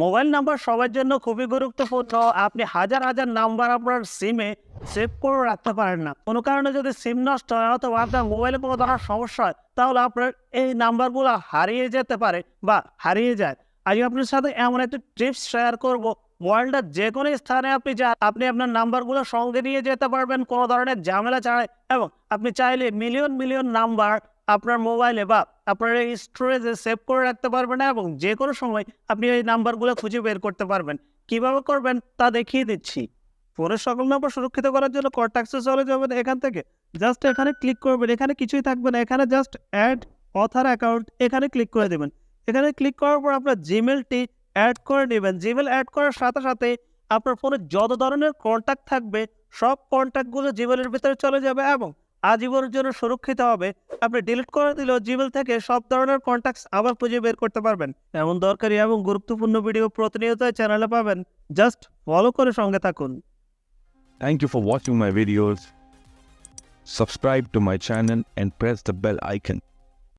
Mobile number সবার জন্য খুবই গুরুত্বপূর্ণ। আপনি হাজার হাজার নাম্বার আপনার সিমে সেভ করে রাখতে পারেন না। কোনো কারণে যদি সিম নষ্ট হয় অথবা আপনার মোবাইলে কোনো ধরনের সমস্যা হয়, তাহলে আপনার এই নাম্বারগুলো হারিয়ে যেতে পারে বা হারিয়ে যায়। আজ আপনার সাথে এমন একটি টিপস শেয়ার করব। ওয়ার্ল্ডের যে কোনো স্থানে আপনি যা আপনি আপনার নাম্বারগুলো সঙ্গে নিয়ে যেতে পারবেন। কোনো ধরনের ঝামেলা ছাড়াই এবং আপনি চাইলে মিলিয়ন মিলিয়ন নাম্বার আপনার মোবাইলে বা আপনার এই স্টোরেজে সেভ করে রাখতে পারবেন এবং যে কোনো সময় আপনি এই নাম্বারগুলো খুঁজে বের করতে পারবেন। কীভাবে করবেন তা দেখিয়ে দিচ্ছি। ফোনের সকল নাম্বার সুরক্ষিত করার জন্য কন্ট্যাক্টসে চলে যাবেন এখান থেকে। জাস্ট এখানে ক্লিক করবেন। এখানে কিছুই থাকবে না। এখানে জাস্ট অ্যাড অথার অ্যাকাউন্ট এখানে ক্লিক করে দেবেন। এখানে ক্লিক করার পর আপনার জিমেলটি অ্যাড করে নেবেন। জিমেল অ্যাড করার সাথে সাথে আপনার ফোনে যত ধরনের কন্ট্যাক্ট থাকবে, সব কন্ট্যাক্টগুলো জিমেলের ভিতরে চলে যাবে এবং আজীবনের জন্য সুরক্ষিত হবে। আপনি ডিলিট করে দিলেও জিমেল থেকে সব ধরনের কন্ট্যাক্টস আবার খুঁজে বের করতে পারবেন। এমন দরকারি এবং গুরুত্বপূর্ণ ভিডিও প্রতিনিয়ত চ্যানেলে পাবেন। জাস্ট ফলো করে সঙ্গে থাকুন। Thank you for watching my videos subscribe to my channel and press the bell icon.